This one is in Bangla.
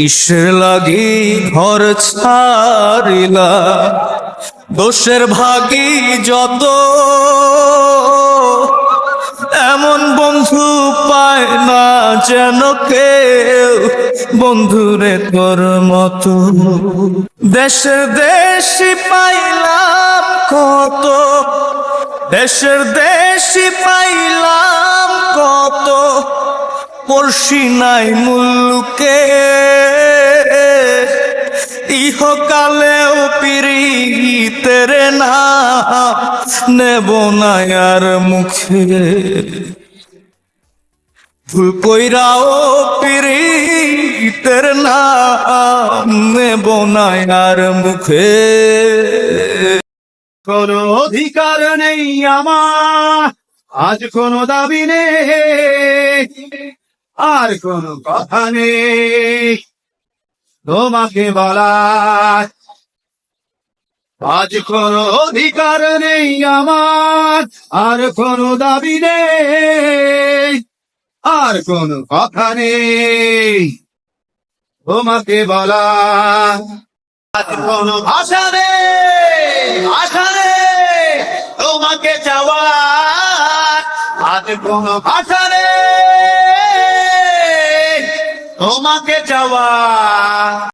কিসের লাগি ঘর ছাড়িলা, দোষের ভাগি যত। এমন বন্ধু পায় না যেন কেউ, বন্ধুরে তোর মতো। দেশের দেশি পাইলাম কত, দেশের দেশি পাইলাম কত। পড়শি নাই মুল্লুকে। ইহকালেও পিরিতের না নেব না আর মুখে। ভুল কইরাও পিরিতের না নেব না আর মুখে। কোনো অধিকার নেই আমার, আজ কোনো দাবি নেই। আর কোনো কথা নেই। তোমাকে বলার আজ কোনো অধিকার নেই আমার, আর কোনো দাবি নেই, আর কোনো কথা নেই। তোমাকে আজ কোনো ভাষা নেই ভাষা নেই। তোমাকে চাওয়ার আজ কোনো ভাষা নেই। তোমাকে চাওয়ার